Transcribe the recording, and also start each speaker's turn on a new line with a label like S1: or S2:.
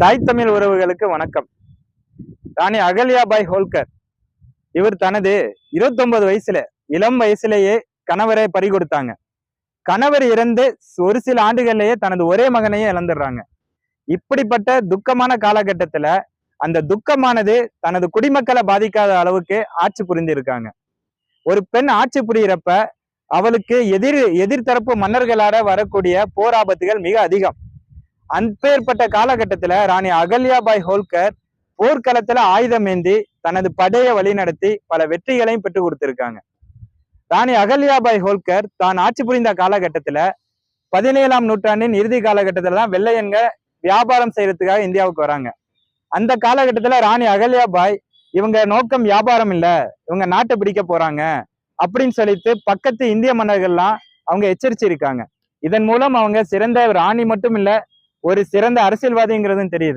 S1: தாய் தமிழ் உறவுகளுக்கு வணக்கம். ராணி அகல்யாபாய் ஹோல்கர் இவர் தனது 29 வயசுல இளம் வயசுலேயே கணவரை பறி கொடுத்தாங்க கணவர் இறந்து ஒரு சில ஆண்டுகள்லேயே தனது ஒரே மகனையே இழந்துடுறாங்க. இப்படிப்பட்ட துக்கமான காலகட்டத்துல அந்த துக்கமானது தனது குடிமக்களை பாதிக்காத அளவுக்கு ஆட்சி புரிந்திருக்காங்க. ஒரு பெண் ஆட்சி புரியிறப்ப அவளுக்கு எதிர் எதிர்த்தரப்பு மன்னர்களால வரக்கூடிய போர் ஆபத்துகள் மிக அதிகம். அன்பேற்பட்ட காலகட்டத்துல ராணி அகல்யாபாய் ஹோல்கர் போர்க்களத்துல ஆயுதம் ஏந்தி தனது படையை வழிநடத்தி பல வெற்றிகளையும் பெற்று கொடுத்திருக்காங்க. ராணி அகல்யாபாய் ஹோல்கர் தான் ஆட்சி புரிந்த காலகட்டத்துல பதினேழாம் நூற்றாண்டின் இறுதி காலகட்டத்துல தான் வெள்ளையன்க வியாபாரம் செய்யறதுக்காக இந்தியாவுக்கு வராங்க. அந்த காலகட்டத்துல ராணி அகல்யாபாய் இவங்க நோக்கம் வியாபாரம் இல்ல இவங்க நாட்டை பிடிக்க போறாங்க அப்படின்னு சொல்லிட்டு பக்கத்து இந்திய மன்னர்கள்லாம் அவங்க எச்சரிச்சிருக்காங்க. இதன் மூலம் அவங்க சிறந்த ராணி மட்டும் இல்ல ஒரு சிறந்த அரசியல்வாதிங்கிறதும் தெரியுது.